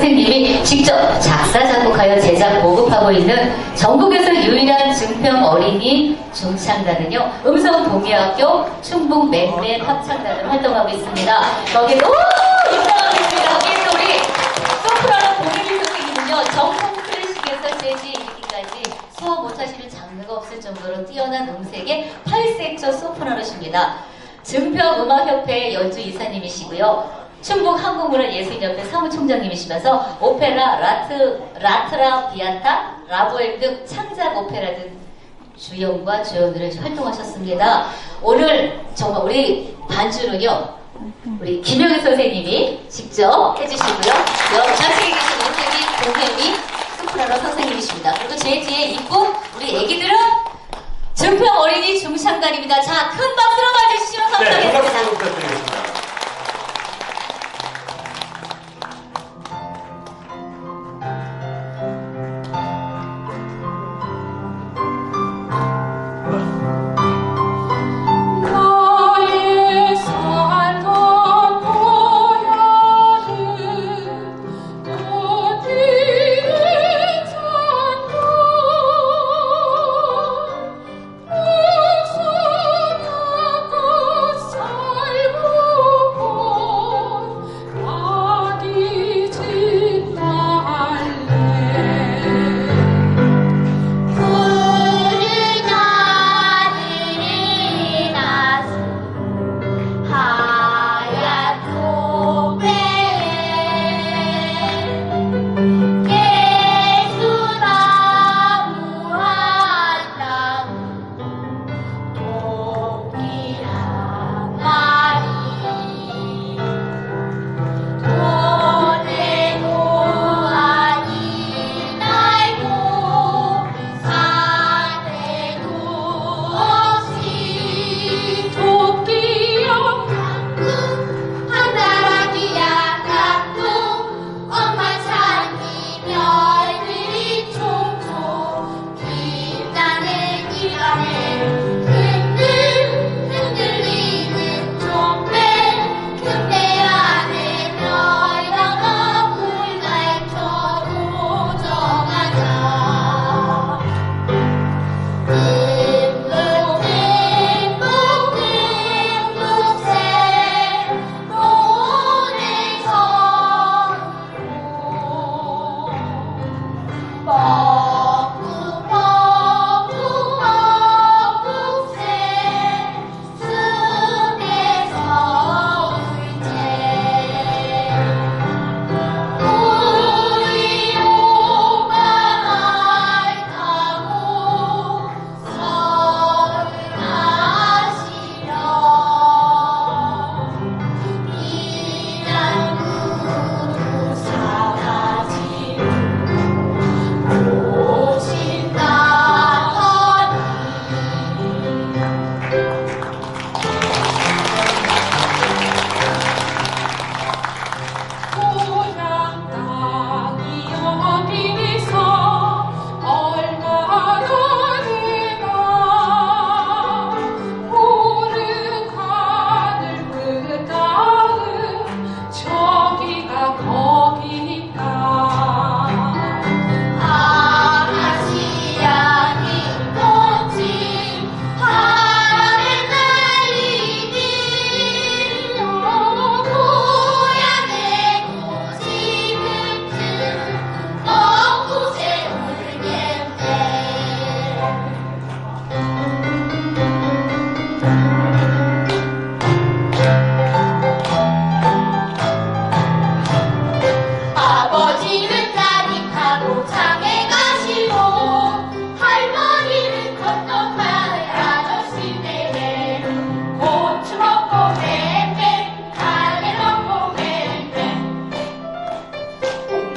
선생님이 직접 작사 작곡하여 제작 보급하고 있는 전국에서 유일한 증평 어린이 중창단은요 음성 동의학교 충북 맹매 합창단으로 활동하고 있습니다. 거기도 인정하겠습니다. 거기 또 우리 소프라노 고민희 선생님은요 정통 클래식에서 재즈 이기까지 수업 못하시는 장르가 없을 정도로 뛰어난 음색의 8색조 소프라노십니다. 증평 음악협회 연주 이사님이시고요. 충북 한국문화 예술협회 사무총장님이시면서 오페라, 라트, 라트라 비아타, 라보엘 등 창작 오페라 등 주연과 주연으로 활동하셨습니다. 오늘 정말 우리 반주는요, 우리 김영희 선생님이 직접 해주시고요. 옆 좌측에 계신 오태미, 동혜미, 소프라노 선생님이십니다. 그리고 제 뒤에 이쁜 우리 애기들은 증평 어린이 중창단입니다. 자, 큰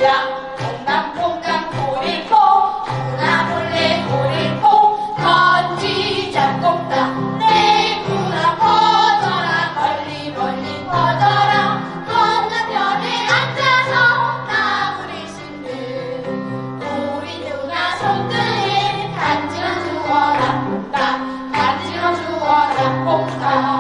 야 콩당콩당 고리콩 누나 몰래 고리콩 던지자 콩당 내 누나 퍼져라. 멀리 멀리 퍼져라. 건너편에 앉아서 나무를 심는 우리 누나 손등에 간지러 주어라. 콩당 간지러 주어라. 콩당